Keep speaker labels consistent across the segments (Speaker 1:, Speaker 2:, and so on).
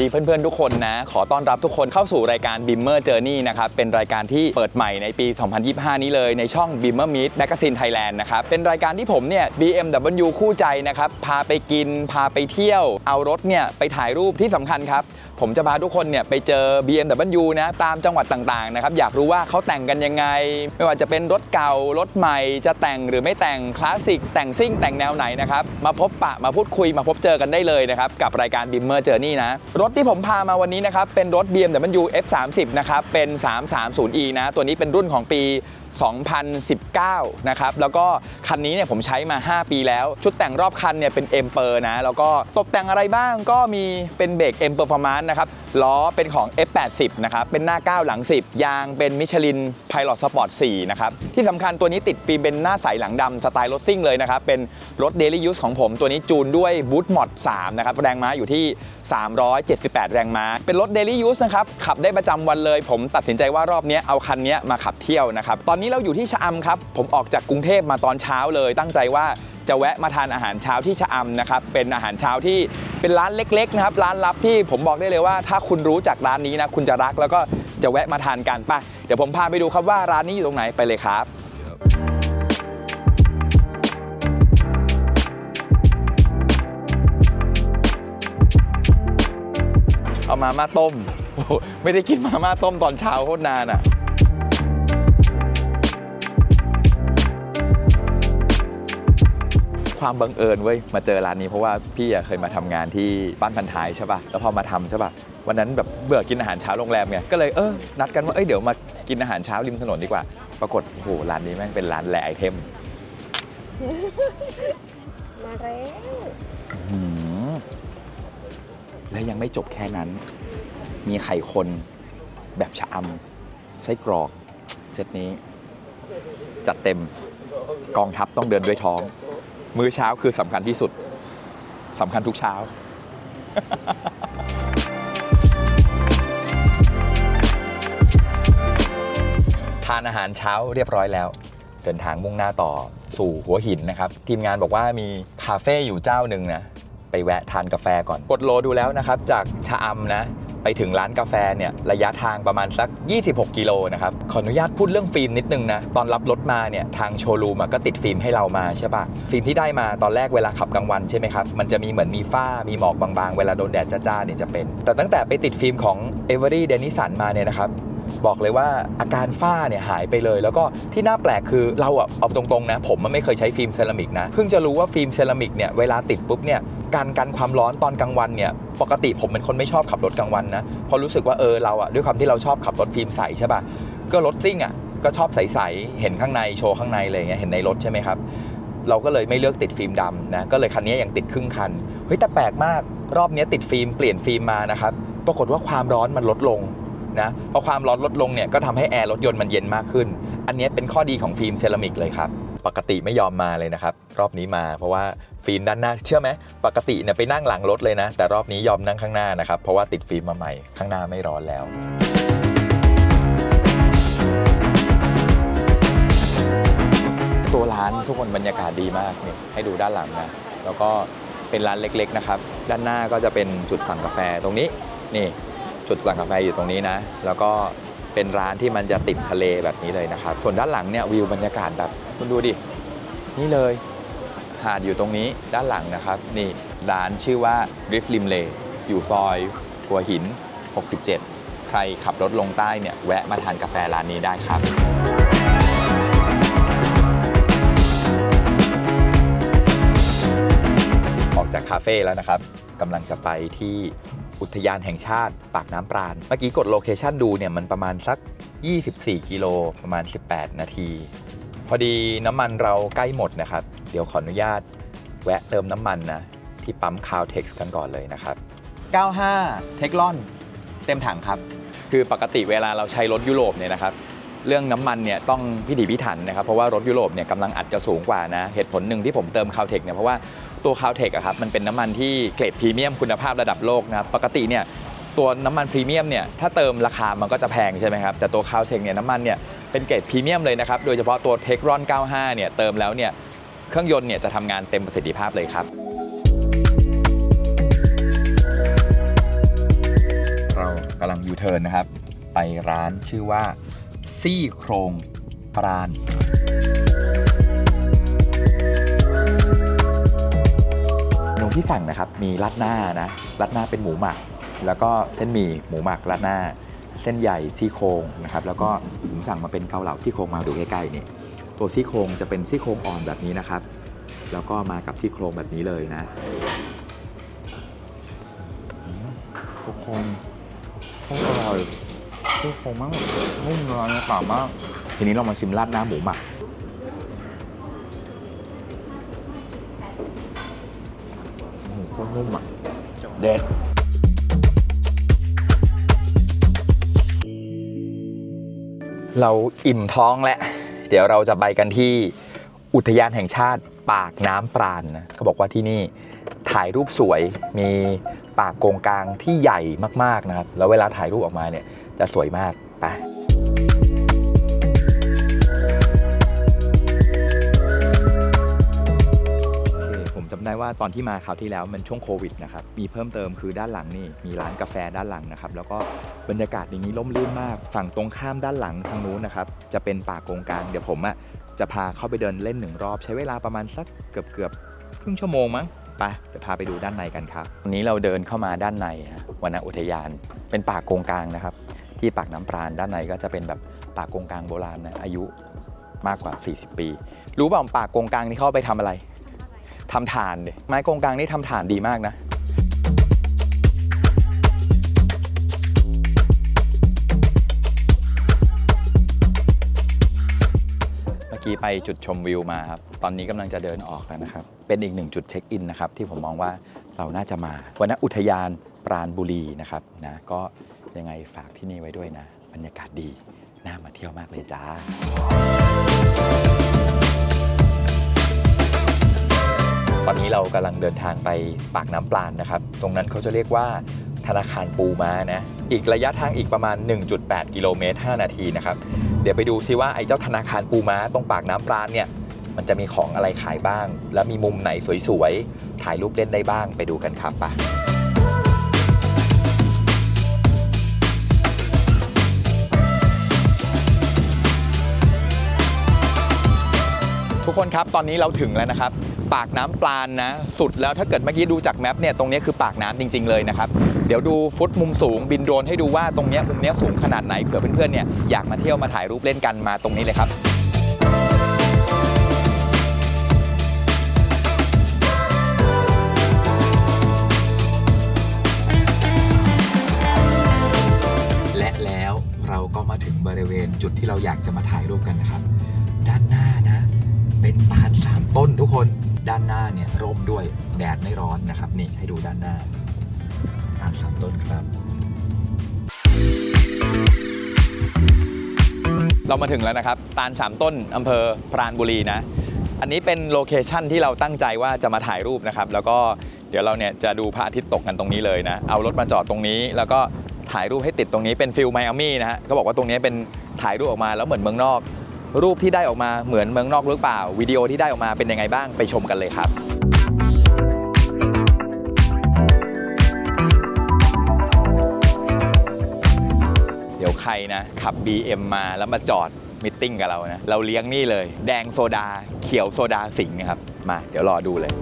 Speaker 1: ดีเพื่อนๆ ทุกคนนะ ขอต้อนรับทุกคนเข้าสู่รายการ Bimmer Journey นะครับ เป็นรายการที่เปิดใหม่ในปี 2025 นี้เลยในช่อง Bimmer Meet Magazine Thailand นะครับ เป็นรายการที่ผมเนี่ย BMW คู่ใจนะครับ พาไปกิน พาไปเที่ยว เอารถเนี่ยไปถ่ายรูปที่สำคัญครับ ผมจะพาทุกคนเนี่ยไปเจอ BMW นะตามจังหวัดต่างๆนะครับอยากรู้ว่าเขาแต่งกันยังไง ไม่ว่าจะเป็นรถเก่ารถใหม่จะแต่งหรือไม่แต่งคลาสสิกแต่งซิ่งแต่งแนวไหนนะครับมาพบปะมาพูดคุยมาพบเจอกันได้เลยนะครับกับรายการ Bimmer Journey นะรถที่ผมพามาวันนี้นะครับเป็นรถ BMW F30 นะครับเป็น 330e นะตัวนี้เป็นรุ่นของปี 2019 นะครับ แล้วก็คันนี้เนี่ยผมใช้มา 5 ปีแล้ว ชุดแต่งรอบคันเนี่ยเป็น M เปอร์นะ แล้วก็ตกแต่งอะไรบ้างก็มีเป็นเบรก M Performance นะครับ ล้อเป็นของ F80 นะครับ เป็นหน้า 9 หลัง 10 ยางเป็นมิชลิน Pilot Sport 4นะครับ ที่สำคัญตัวนี้ติดฟิล์มเป็นหน้าใสหลังดำสไตล์รถซิ่งเลยนะครับ เป็นรถ Daily Use ของผมตัวนี้จูนด้วยบูทมอด3นะครับ แรงม้าอยู่ที่ 378 แรงม้า เป็นรถ Daily Use นะครับ ขับได้ประจำวันเลย ผมตัดสินใจว่ารอบนี้เอาคันนี้มาขับเที่ยวนะครับ ตอนนี้เราอยู่ที่ชะอำครับ ผมออกจากกรุงเทพมาตอนเช้าเลย ตั้งใจว่า จะแวะมาทานอาหารเช้าที่ชะอำนะครับเป็นอาหารเช้าที่เป็นร้านเล็กๆนะครับร้านลับที่ผมบอกได้เลยว่า ถ้าคุณรู้จักร้านนี้นะคุณจะรักแล้วก็จะแวะมาทานกันไปเดี๋ยวผมพาไปดูครับว่าร้านนี้อยู่ตรงไหนไปเลยครับเอามาม่าต้มโอ้ไม่ได้กินมาม่าต้มตอนเช้าโคตรนานอะ ความบังเอิญเว้ยมาเจอร้านนี้เพราะว่าพี่อะเคยมาทำงานที่บ้านพันท้ายใช่ป่ะแล้วพอมาทำใช่ป่ะวันนั้นแบบเบื่อกินอาหารเช้าโรงแรมไงก็เลยเออนัดกันว่าเอ้ยเดี๋ยวมากินอาหารเช้าริมถนนดีกว่า ปรากฏโอ้โหร้านนี้แม่งเป็นร้านแหล่ไอเทม
Speaker 2: มาแล้ว
Speaker 1: หืมและยังไม่จบแค่นั้น มีไข่คนแบบชะอำไส้กรอกเซตนี้ จัดเต็มกองทัพต้องเดินด้วยท้อง มื้อเช้าคือสำคัญที่สุดสำคัญทุกเช้า ทานอาหารเช้าเรียบร้อยแล้ว เดินทางมุ่งหน้าต่อสู่หัวหินนะครับ ทีมงานบอกว่ามีคาเฟ่อยู่เจ้าหนึ่งนะ ไปแวะทานกาแฟก่อน กดโลดูแล้วนะครับ จากชะอำนะ ไปถึงร้านกาแฟเนี่ยระยะทางประมาณสัก 26 กิโลนะครับ ขออนุญาตพูดเรื่องฟิล์มนิดนึงนะ ตอนรับรถมาเนี่ยทางโชว์รูมก็ติดฟิล์มให้เรามาใช่ปะฟิล์มที่ได้มาตอนแรกเวลาขับกลางวันใช่ไหมครับ มันจะมีเหมือนมีฝ้ามีหมอกบางๆ เวลาโดนแดดจ้าๆเนี่ยจะเป็น แต่ตั้งแต่ไปติดฟิล์มของ e v e r y d e n i s s a n มาเนี่ยนะครับบอกเลยว่าอาการฝ้าเนี่ยหายไปเลย แล้วก็ที่น่าแปลกคือเราอะเอาตรงๆนะ ผมมันไม่เคยใช้ฟิล์มเซรามิกนะเพิ่งจะรู้ว่าฟิล์มเซรามิกเนี่ยเวลาติดปุ๊บเนี่ย การกันความร้อนตอนกลางวันเนี่ยปกติผมเป็นคนไม่ชอบขับรถกลางวันนะเพราะรู้สึกว่าเออเราอะด้วยความที่เราชอบขับรถฟิล์มใสใช่ป่ะก็รถซิ่งอะก็ชอบใสๆเห็นข้างในโชว์ข้างในอะไรอย่างเงี้ยเห็นในรถใช่ไหมครับเราก็เลยไม่เลือกติดฟิล์มดำนะก็เลยคันนี้ยังติดครึ่งคันเฮ้ยแต่แปลกมากรอบนี้ติดฟิล์มเปลี่ยนฟิล์มมานะครับปรากฏว่าความร้อนมันลดลงนะพอความร้อนลดลงเนี่ยก็ทำให้แอร์รถยนต์มันเย็นมากขึ้น อันนี้เป็นข้อดีของฟิล์มเซรามิกเลยครับ ปกติไม่ยอมมาเลยนะครับ รอบนี้มาเพราะว่าฟิล์มด้านหน้าเชื่อไหมปกติเนี่ยไปนั่งหลังรถเลยนะ แต่รอบนี้ยอมนั่งข้างหน้านะครับ เพราะว่าติดฟิล์มมาใหม่ข้างหน้าไม่ร้อนแล้วตัวร้านทุกคนบรรยากาศดีมากเนี่ยให้ดูด้านหลังนะ แล้วก็เป็นร้านเล็กๆนะครับ ด้านหน้าก็จะเป็นจุดสั่งกาแฟตรงนี้ นี่ จุดสั่งกาแฟอยู่ตรงนี้นะ แล้วก็ เป็นร้านที่มันจะติดทะเลแบบนี้เลยนะครับ ส่วนด้านหลังเนี่ยวิวบรรยากาศแบบคุณดูดิ นี่เลย หาดอยู่ตรงนี้ด้านหลังนะครับ นี่ร้านชื่อว่า Rift Rim l a y อยู่ซอยหัวหิน 67 ใครขับรถลงใต้เนี่ยแวะมาทานกาแฟร้านนี้ได้ครับออกจากคาเฟ่แล้วนะครับกำลังจะไปที่ อุทยานแห่งชาติปากน้ำปราณ เมื่อกี้กดโลเคชันดูเนี่ยมันประมาณสัก 24 กิโลประมาณ 18 นาที พอดีน้ำมันเราใกล้หมดนะครับ เดี๋ยวขออนุญาตแวะเติมน้ำมันนะ ที่ปั๊มคาวเท็กซ์กันก่อนเลยนะครับ 95 เทคลอน เต็มถังครับ คือปกติเวลาเราใช้รถยุโรปเนี่ยนะครับเรื่องน้ำมันเนี่ยต้องพิถีพิถันนะครับ เพราะว่ารถยุโรปเนี่ยกำลังอัดจะสูงกว่านะ เหตุผลหนึ่งที่ผมเติมคาวเทคเนี่ยเพราะว่า ตัวคาวเทคอะครับมันเป็นน้ำมันที่เกรดพรีเมียมคุณภาพระดับโลกนะครับปกติเนี่ยตัวน้ำมันพรีเมียมเนี่ยถ้าเติมราคามันก็จะแพงใช่ไหมครับแต่ตัวคาวเทคเนี่ยน้ำมันเนี่ยเป็นเกรดพรีเมียมเลยนะครับโดยเฉพาะตัวเทครอน 95 เนี่ยเติมแล้วเนี่ยเครื่องยนต์เนี่ยจะทำงานเต็มประสิทธิภาพเลยครับ เรากำลังยูเทิร์นนะครับ ไปร้านชื่อว่าซี่โครงปราณ มนูที่สั่งนะครับ มีราดหน้านะราดหน้าเป็นหมูหมัก แล้วก็เส้นหมี่หมูหมักราดหน้า เส้นใหญ่ซี่โครงนะครับ แล้วก็ผมสั่งมาเป็นเกาเหลาซี่โครงมาดูใกล้ๆนี่ตัวซี่โครงจะเป็นซี่โครงอ่อนแบบนี้นะครับ แล้วก็มากับซี่โครงแบบนี้เลยนะอืมทุกคนโคตรอร่อยซี่โครงมากนุ่มนวลนะปากมากทีนี้เรามาชิมราดหน้าหมูหมัก คตรนุ่มอะเด็ดเราอิ่มท้องแล้ว เดี๋ยวเราจะไปกันที่อุทยานแห่งชาติปากน้ำปราณนะเขาบอกว่าที่นี่ถ่ายรูปสวยมีปากโกงกลางที่ใหญ่มากๆนะครับ แล้วเวลาถ่ายรูปออกมาเนี่ยจะสวยมากไป อเคผมจำได้ว่าตอนที่มาคราวที่แล้วมันช่วงโควิดนะครับ มีเพิ่มเติมคือด้านหลังนี่มีร้านกาแฟด้านหลังนะครับ แล้วก็บรรยากาศอย่างนี้ร่มรื่นมาก ฝั่งตรงข้ามด้านหลังทางนู้นนะครับ จะเป็นป่าโกงกลาง เดี๋ยวผมอะจะพาเข้าไปเดินเล่นหนึ่งรอบ ใช้เวลาประมาณสักเกือบเกือบครึ่งชั่วโมงมั้งไปเดี๋ยวพาไปดูด้านในกันครับวันนี้เราเดินเข้ามาด้านในฮะวนอุทยาน เป็นป่าโกงกลางนะครับ ที่ปากน้ำปราณด้านในก็จะเป็นแบบป่าโกงกลางโบราณนะอายุมากกว่า 40 ปี รู้เปล่าป่าโกงกลางนี่เขาเอาไปทำอะไร ทำฐานดิไม้กงกลางนี่ทำฐานดีมากนะเมื่อกี้ไปจุดชมวิวมาครับ ตอนนี้กำลังจะเดินออกแล้วนะครับ เป็นอีกหนึ่งจุดเช็คอินนะครับที่ผมมองว่าเราน่าจะมา วันนอุทยานปราณบุรีนะครับนะก็ยังไงฝากที่นี่ไว้ด้วยนะ บรรยากาศดี น่ามาเที่ยวมากเลยจ้า ตอนนี้เรากำลังเดินทางไปปากน้ำปลานนะครับ ตรงนั้นเขาจะเรียกว่าธนาคารปูม้านะ อีกระยะทางอีกประมาณ 1.8 กิโลเมตร 5 นาทีนะครับ เดี๋ยวไปดูซิว่าไอ้เจ้าธนาคารปูม้าตรงปากน้ำปลานเนี่ย มันจะมีของอะไรขายบ้าง และมีมุมไหนสวยๆ ถ่ายรูปเล่นได้บ้าง ไปดูกันครับไปะทุกคนครับ ตอนนี้เราถึงแล้วนะครับ ปากน้ำปลานนะ สุดแล้วถ้าเกิดเมื่อกี้ดูจากแมปเนี่ยตรงนี้คือปากน้ำจริง ๆเลยนะครับ เดี๋ยวดูฟุตมุมสูงบินโดรนให้ดูว่าตรงนี้มุมนี้สูงขนาดไหนเผื่อเพื่อนๆเนี่ยอยากมาเที่ยวมาถ่ายรูปเล่นกันมาตรงนี้เลยครับและแล้วเราก็มาถึงบริเวณจุดที่เราอยากจะมาถ่ายรูปกันนะครับ ด้านหน้านะ เป็นตาลสามต้นทุกคน ด้านหน้าเนี่ยร่มด้วยแดดไม่ร้อนนะครับนี่ให้ดูด้านหน้าตาลสามต้นครับ เรามาถึงแล้วนะครับ ตาลสามต้นอำเภอปราณบุรีนะ อันนี้เป็นโลเคชั่นที่เราตั้งใจว่าจะมาถ่ายรูปนะครับ แล้วก็เดี๋ยวเราเนี่ยจะดูพระอาทิตย์ตกกันตรงนี้เลยนะ เอารถมาจอดตรงนี้ แล้วก็ถ่ายรูปให้ติดตรงนี้เป็นฟิลไมอามี่นะฮะเขาบอกว่าตรงนี้เป็นถ่ายรูปออกมาแล้วเหมือนเมืองนอก รูปที่ได้ออกมาเหมือนเมืองนอกหรือเปล่าวิดีโอที่ได้ออกมาเป็นยังไงบ้างไปชมกันเลยครับเดี๋ยวใครนะขับ BM มาแล้วมาจอดมิทติ้งกับเรานะเราเลี้ยงนี่เลย แดงโซดาเขียวโซดาสิงห์นะครับมา เดี๋ยวรอดูเลย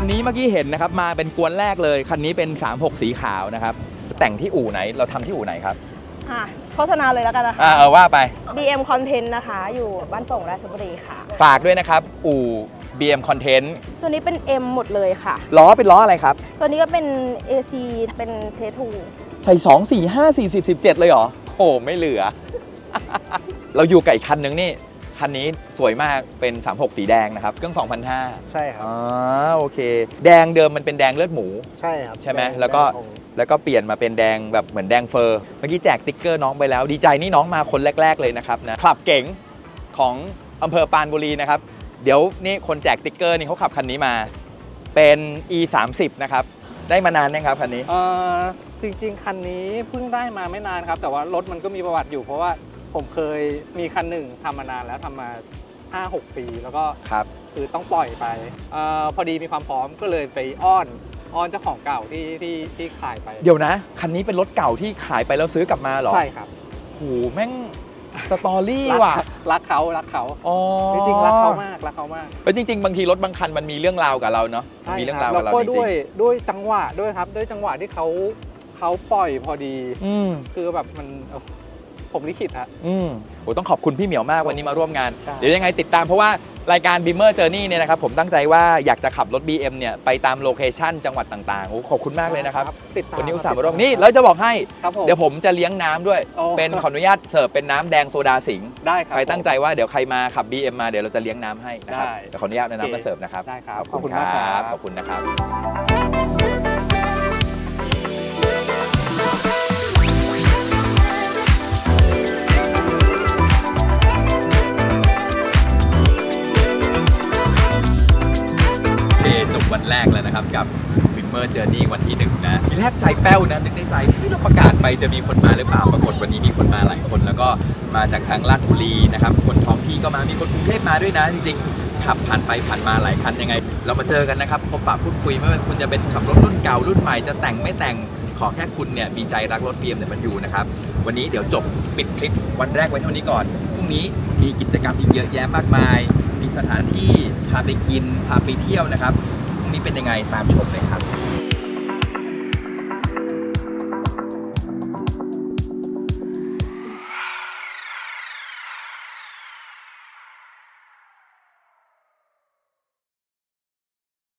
Speaker 1: คันนี้เมื่อกี้เห็นนะครับมาเป็นกวนแรกเลย คันนี้เป็น 36 สีขาวนะครับ แต่งที่อู่ไหนเราทำที่อู่ไหนครับ
Speaker 2: อะโฆษณาเลยแล้วกันนะคะ
Speaker 1: อ่าเออว่าไป
Speaker 2: BM Content นะคะ อยู่บ้านโป่งราชบุรีค่ะ
Speaker 1: ฝากด้วยนะครับ อู่ BM Content
Speaker 2: ตัวนี้เป็น M หมดเลยค่ะ
Speaker 1: ล้อเป็นล้ออะไรครับ
Speaker 2: ตัวนี้ก็เป็น AC เป็นเททู
Speaker 1: ใส่ 2 4 5 4 0 17 เลยเหรอโอ้ไม่เหลือ เราอยู่กับอีกคันนึงนี่ คันนี้สวยมากเป็น 36 สีแดงนะครับ เครื่อง 2,500
Speaker 3: ใช่ครับ
Speaker 1: อ๋อโอเค แดงเดิมมันเป็นแดงเลือดหมู
Speaker 3: ใช่ครับ
Speaker 1: ใช่ไหม
Speaker 3: ดง
Speaker 1: แล้วก็
Speaker 3: ดงของ
Speaker 1: แล้วก็เปลี่ยนมาเป็นแดงแบบเหมือนแดงเฟอร์ เมื่อกี้แจกติ๊กเกอร์น้องไปแล้ว ดีใจนี่น้องมาคนแรก ๆเลยนะครับนะขับเก๋งของอำเภอปรานบุรีนะครับ เดี๋ยวนี่คนแจกติ๊กเกอร์นี่เขาขับคันนี้มา เป็น e 3 0นะครับ ได้มานานยังครับคันนี้
Speaker 3: เออจริงๆ คันนี้เพิ่งได้มาไม่นานครับ แต่ว่ารถมันก็มีประวัติอยู่เพราะว่า ผมเคยมีคันหนึ่งทำมานานแล้วทำมา 5-6 ปี แล้วก็
Speaker 1: ครับ
Speaker 3: คือต้องปล่อยไปเออพอดีมีความพร้อมก็เลยไปอ้อนอ้อนเจ้าของเก่าที่ที่ที่ขายไป
Speaker 1: เดี๋ยวนะ คันนี้เป็นรถเก่าที่ขายไปแล้วซื้อกลับมาเหรอ
Speaker 3: ใช่ครับ
Speaker 1: โหแม่งสตอรี่
Speaker 3: รัก
Speaker 1: ว่ะ
Speaker 3: รักเขารักเขา
Speaker 1: อ๋อ
Speaker 3: จริงๆรักเขามากรักเขามาก
Speaker 1: แล้วจริง ๆ บางทีรถบางคันมันมีเรื่องราวกับเราเนาะ
Speaker 3: ใช่
Speaker 1: มีเรื่อง
Speaker 3: ค
Speaker 1: รา
Speaker 3: รั
Speaker 1: ว
Speaker 3: บ
Speaker 1: กับ
Speaker 3: แล้ว
Speaker 1: เรา
Speaker 3: ก็
Speaker 1: จริ
Speaker 3: ด้วย
Speaker 1: ง
Speaker 3: ด้วยจังหวะด้วยครับ ด้วยจังหวะที่เขาเขาปล่อยพอดี
Speaker 1: ๆอืม
Speaker 3: คือแบบมันเอ่อ ผมลิขิตฮะ
Speaker 1: อืมโอ้ต้องขอบคุณพี่เหมียวมากวันนี้มาร่วมงาน
Speaker 3: ใช่
Speaker 1: เดี๋ยวยังไงติดตามเพราะว่ารายการ Beamer Journey เนี่ยนะครับผมตั้งใจว่าอยากจะขับรถ BM เนี่ยไปตามโลเคชั่นจังหวัดต่างๆโอ้ขอบคุณมากเลยนะครับ
Speaker 3: ติดตาม
Speaker 1: วันนี้อุตส่าห์
Speaker 3: ค
Speaker 1: มา
Speaker 3: บ
Speaker 1: ร่วมนี่แล้วจะบอกให้
Speaker 3: ครับผม
Speaker 1: เดี๋ยวผมจะเลี้ยงน้ำด้วย
Speaker 3: โอ้
Speaker 1: เป็นขออนุญาตเสิร์ฟเป็นน้ำแดงโซดาสิงห์
Speaker 3: ได้ครับ
Speaker 1: ใครตั้งใจว่าเดี๋ยวใครมาขับ BM มาเดี๋ยวเราจะเลี้ยงน้ำให้นะครับ
Speaker 3: ได้
Speaker 1: เดี๋ยวขออนุญาตเอาน้ำมาเสิร์ฟนะครับ
Speaker 3: ได้ครับ
Speaker 1: ขอบคุณ
Speaker 3: ขอบคุณมากครับ
Speaker 1: ขอบคุณนะครับ โอเคจบวันแรกแล้วนะครับ กับ w i m m e r Journey วันที่หนึ่งนะทีแรกใจแป้วนะนึกในใจที่เราประกาศไปจะมีคนมาหรือเปล่าปรากฏวันนี้มีคนมาหลายคน แล้วก็มาจากทางลาดบุรีนะครับ คนท้องที่ก็มามีคนกรุงเทพมาด้วยนะจริงๆขับผ่านไปผ่านมาหลายคันยังไง เรามาเจอกันนะครับพบปะพูดคุยไม่ว่าคุณจะเป็นขับรถรุ่นเก่ารุ่นใหม่จะแต่งไม่แต่งขอแค่คุณเนี่ยมีใจรักรถ BMW นะครับ วันนี้เดี๋ยวจบปิดคลิปวันแรกไว้เท่านี้ก่อน พรุ่งนี้มีกิจกรรมอีกเยอะแยะมากมาย มีสถานที่พาไปกินพาไปเที่ยวนะครับ เป็นยังไงตามชมเลยครับ